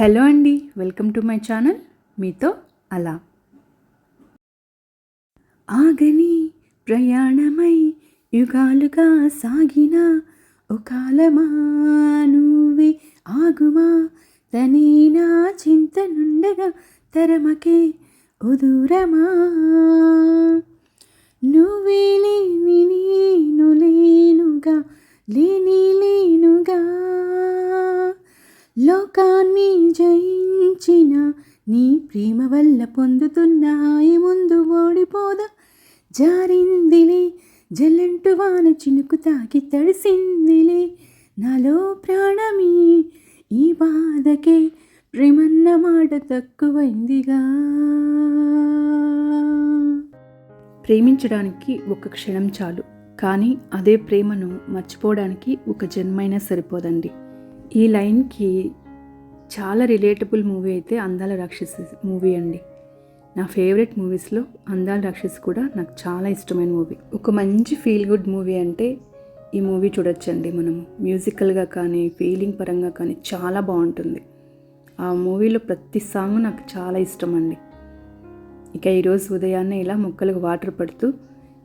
Hello అండి welcome to my channel. మీతో అలా. ఆగని ప్రయాణమై యుగాలుగా సాగిన ఒకాలమా నువ్వే ఆగుమా? తనేనా చింత నుండగా తరమకే ఉదూరమా? నువ్వే లేని నేను లేనుగా లేని లేనుగా. లోకాన్ని జయించిన నీ ప్రేమ వల్ల పొందుతున్నాయి ముందు ఓడిపోదా? జారిందిలే జల్లంటు వాన చినుకు తాకి తడిసిందిలే. నాలో ప్రాణమి ఈ బాధకే ప్రేమన్న మాట తక్కువైందిగా. ప్రేమించడానికి ఒక క్షణం చాలు కానీ అదే ప్రేమను మర్చిపోవడానికి ఒక జన్మైనా సరిపోదండి. ఈ లైన్కి చాలా రిలేటబుల్ మూవీ అయితే అందాల రాక్షసి మూవీ అండి. నా ఫేవరెట్ మూవీస్లో అందాల రాక్షసి కూడా నాకు చాలా ఇష్టమైన మూవీ. ఒక మంచి ఫీల్ గుడ్ మూవీ అంటే ఈ మూవీ చూడొచ్చండి మనము. మ్యూజికల్గా కానీ ఫీలింగ్ పరంగా కానీ చాలా బాగుంటుంది. ఆ మూవీలో ప్రతి సాంగ్ నాకు చాలా ఇష్టం అండి ఇక ఈరోజు ఉదయాన్నే ఇలా మొక్కలకు వాటర్ పడుతూ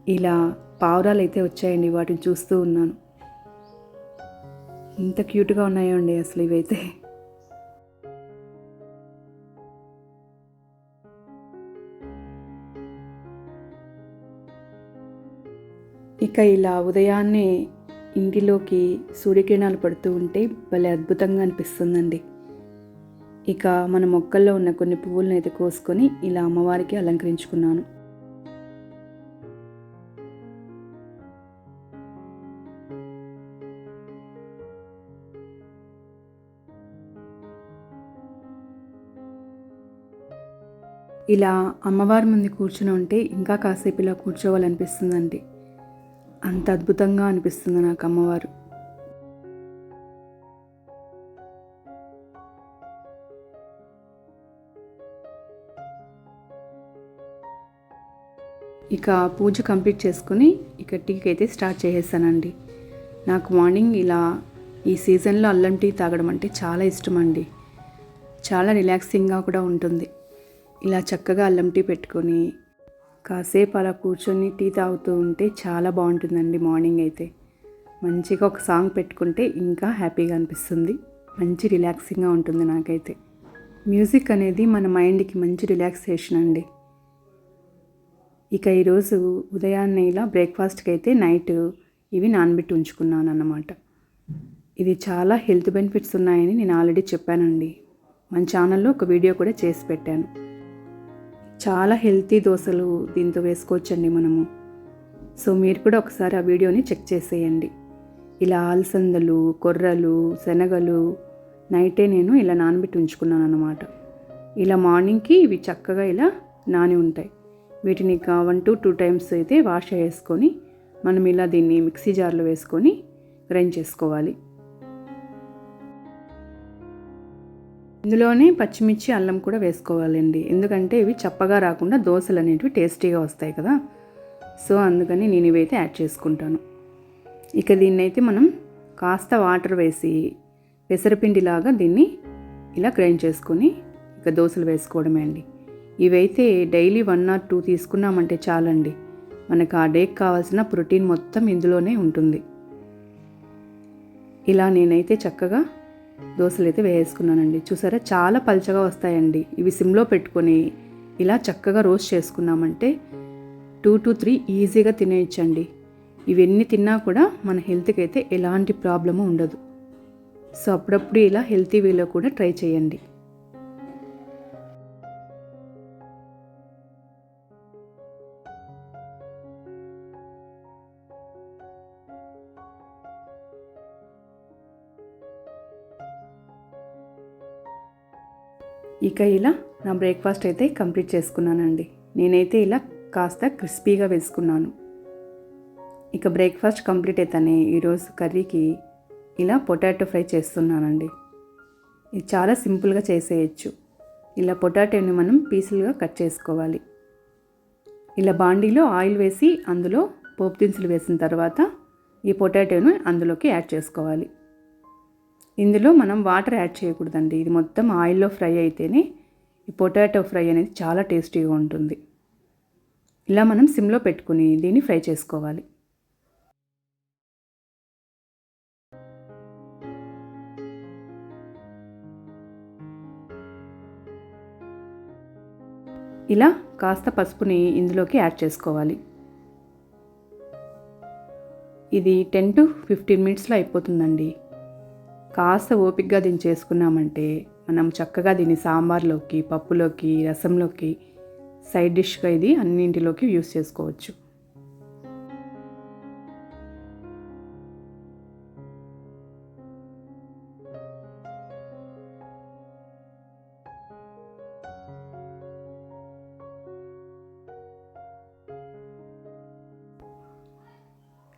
ఇలా పావురాలు అయితే వచ్చాయండి వాటిని చూస్తూ ఉన్నాను. ఇంత క్యూట్గా ఉన్నాయో అండి అసలు ఇవైతే. ఇక ఇలా ఉదయాన్నే ఇంటిలోకి సూర్యకిరణాలు పడుతూ ఉంటే భలే అద్భుతంగా అనిపిస్తుందండి. ఇక మన మొక్కల్లో ఉన్న కొన్ని పువ్వులను అయితే కోసుకొని ఇలా అమ్మవారికి అలంకరించుకున్నాను. ఇలా అమ్మవారి ముందు కూర్చుని ఉంటే ఇంకా కాసేపు ఇలా కూర్చోవాలనిపిస్తుందండి. అంత అద్భుతంగా అనిపిస్తుంది నాకు అమ్మవారు. ఇక పూజ కంప్లీట్ చేసుకుని ఇక టీకి అయితే స్టార్ట్ చేసేసానండి. నాకు మార్నింగ్ ఇలా ఈ సీజన్లో అల్లం టీ తాగడం అంటే చాలా ఇష్టం అండి చాలా రిలాక్సింగ్గా కూడా ఉంటుంది. ఇలా చక్కగా అల్లం టీ పెట్టుకొని కాసేపు అలా కూర్చొని టీ తాగుతూ ఉంటే చాలా బాగుంటుందండి మార్నింగ్ అయితే. మంచిగా ఒక సాంగ్ పెట్టుకుంటే ఇంకా హ్యాపీగా అనిపిస్తుంది. మంచి రిలాక్సింగ్గా ఉంటుంది నాకైతే. మ్యూజిక్ అనేది మన మైండ్కి మంచి రిలాక్సేషన్ అండి. ఇక ఈరోజు ఉదయాన్నే ఇలా బ్రేక్ఫాస్ట్కి అయితే నైట్ ఇవి నానబెట్టి ఉంచుకున్నాను అన్నమాట ఇది చాలా హెల్త్ బెనిఫిట్స్ ఉన్నాయని నేను ఆల్రెడీ చెప్పానండి. మన ఛానల్లో ఒక వీడియో కూడా చేసి పెట్టాను. చాలా హెల్తీ దోశలు దీంతో వేసుకోవచ్చండి మనము. సో మీరు కూడా ఒకసారి ఆ వీడియోని చెక్ చేసేయండి. ఇలా అలసందలు కొర్రలు శనగలు నైటే నేను ఇలా నానబెట్టి ఉంచుకున్నాను అనమాట ఇలా మార్నింగ్కి ఇవి చక్కగా ఇలా నాని ఉంటాయి. వీటిని వన్ టు టూ టైమ్స్ అయితే వాష్ చేసుకొని మనం ఇలా దీన్ని మిక్సీ జార్లో వేసుకొని గ్రైండ్ చేసుకోవాలి. ఇందులోనే పచ్చిమిర్చి అల్లం కూడా వేసుకోవాలండి. ఎందుకంటే ఇవి చప్పగా రాకుండా దోశలు అనేటివి టేస్టీగా వస్తాయి కదా. సో అందుకని నేను ఇవైతే యాడ్ చేసుకుంటాను. ఇక దీన్నైతే మనం కాస్త వాటర్ వేసి పెసరపిండిలాగా దీన్ని ఇలా గ్రైండ్ చేసుకొని ఇక దోశలు వేసుకోవడమే అండి. ఇవైతే డైలీ వన్ ఆర్ టూ తీసుకున్నామంటే చాలండి. మనకు ఆ డేకి కావాల్సిన ప్రోటీన్ మొత్తం ఇందులోనే ఉంటుంది. ఇలా నేనైతే చక్కగా దోశలు అయితే వేసుకున్నానండి చూసారా? చాలా పల్చగా వస్తాయండి. ఇవి సిమ్లో పెట్టుకొని ఇలా చక్కగా రోస్ట్ చేసుకున్నామంటే టూ టు త్రీ ఈజీగా తినేయచ్చండి. ఇవన్నీ తిన్నా కూడా మన హెల్త్కి అయితే ఎలాంటి ప్రాబ్లము ఉండదు. సో అప్పుడప్పుడు ఇలా హెల్తీ వేలో కూడా ట్రై చేయండి. ఇక ఇలా నా బ్రేక్ఫాస్ట్ అయితే కంప్లీట్ చేసుకున్నానండి. నేనైతే ఇలా కాస్త క్రిస్పీగా వేసుకున్నాను. ఇక బ్రేక్ఫాస్ట్ కంప్లీట్ అయితేనే ఈరోజు కర్రీకి ఇలా పొటాటో ఫ్రై చేస్తున్నానండి. ఇది చాలా సింపుల్గా చేసేయచ్చు. ఇలా పొటాటోని మనం పీసులుగా కట్ చేసుకోవాలి. ఇలా బాండీలో ఆయిల్ వేసి అందులో పోపు దినుసులు వేసిన తర్వాత ఈ పొటాటోను అందులోకి యాడ్ చేసుకోవాలి. ఇందులో మనం వాటర్ యాడ్ చేయకూడదండి. ఇది మొత్తం ఆయిల్లో ఫ్రై అయితేనే ఈ పొటాటో ఫ్రై అనేది చాలా టేస్టీగా ఉంటుంది. ఇలా మనం సిమ్లో పెట్టుకుని దీన్ని ఫ్రై చేసుకోవాలి. ఇలా కాస్త పసుపుని ఇందులోకి యాడ్ చేసుకోవాలి. ఇది టెన్ టు ఫిఫ్టీన్ మినిట్స్లో అయిపోతుందండి. కాస్త ఓపిక్గా దీన్ని చేసుకున్నామంటే మనం చక్కగా దీన్ని సాంబార్లోకి పప్పులోకి రసంలోకి సైడ్ డిష్గా ఇది అన్నింటిలోకి యూస్ చేసుకోవచ్చు.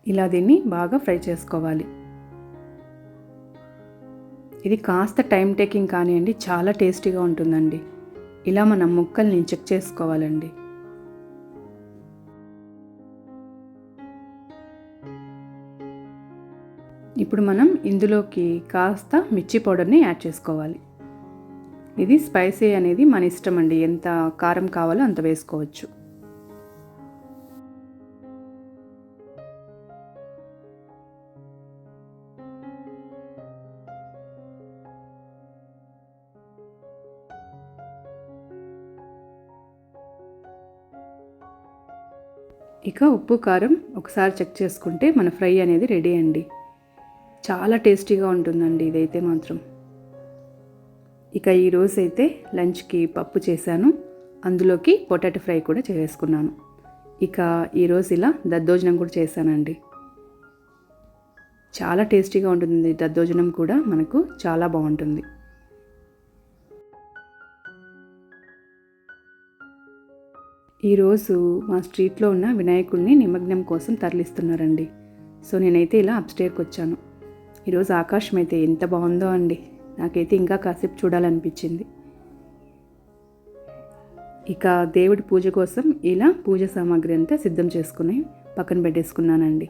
ఇలా దీన్ని బాగా ఫ్రై చేసుకోవాలి. ఇది కాస్త టైం టేకింగ్ కానివ్వండి చాలా టేస్టీగా ఉంటుందండి. ఇలా మనం ముక్కల్ని చెక్ చేసుకోవాలండి. ఇప్పుడు మనం ఇందులోకి కాస్త మిర్చి పౌడర్ని యాడ్ చేసుకోవాలి. ఇది స్పైసీ అనేది మన ఇష్టం అండి ఎంత కారం కావాలో అంత వేసుకోవచ్చు. ఇక ఉప్పు కారం ఒకసారి చెక్ చేసుకుంటే మన ఫ్రై అనేది రెడీ అండి. చాలా టేస్టీగా ఉంటుందండి ఇదైతే మాత్రం. ఇక ఈరోజు అయితే లంచ్కి పప్పు చేశాను. అందులోకి పొటాటో ఫ్రై కూడా చేసుకున్నాను ఇక ఈరోజు ఇలా దద్దోజనం కూడా చేశానండి. చాలా టేస్టీగా ఉంటుంది దద్దోజనం కూడా. మనకు చాలా బాగుంటుంది. ఈరోజు మా స్ట్రీట్లో ఉన్న వినాయకుడిని నిమగ్నం కోసం తరలిస్తున్నారండి. సో నేనైతే ఇలా అప్స్టేర్కి వచ్చాను. ఈరోజు ఆకాశం అయితే ఎంత బాగుందో అండి. నాకైతే ఇంకా కాసేపు చూడాలనిపించింది. ఇక దేవుడి పూజ కోసం ఇలా పూజ సామాగ్రి అంతా సిద్ధం చేసుకుని పక్కన పెట్టేసుకున్నానండి.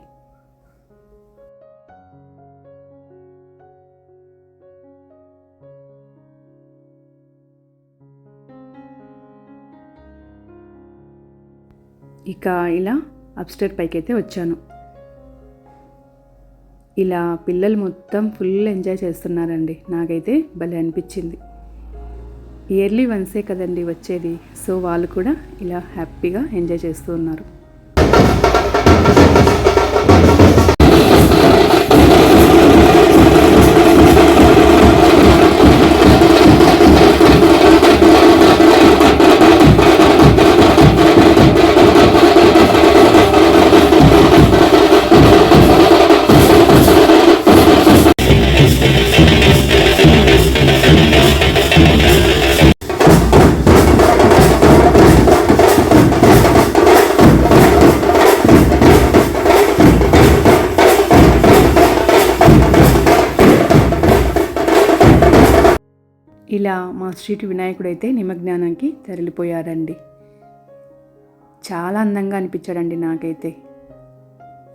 ఇక ఇలా అప్స్టర్ పైకి అయితే వచ్చాను. ఇలా పిల్లలు మొత్తం ఫుల్ ఎంజాయ్ చేస్తున్నారండి. నాకైతే భలే అనిపించింది. ఇయర్లీ వన్సే కదండి వచ్చేది. సో వాళ్ళు కూడా ఇలా హ్యాపీగా ఎంజాయ్ చేస్తూ ఉన్నారు. ఇలా మా స్ట్రీట్ వినాయకుడైతే నిమజ్ఞానానికి తరలిపోయారండి. చాలా అందంగా అనిపించాడండి నాకైతే.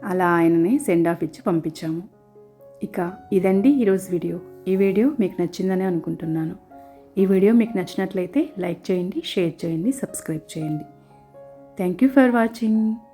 అలా ఆయనని సెండ్ ఆఫ్ ఇచ్చి పంపించాము. ఇక ఇదండి ఈరోజు వీడియో. ఈ వీడియో మీకు నచ్చిందని అనుకుంటున్నాను. ఈ వీడియో మీకు నచ్చినట్లయితే లైక్ చేయండి షేర్ చేయండి సబ్స్క్రైబ్ చేయండి. Thank you for watching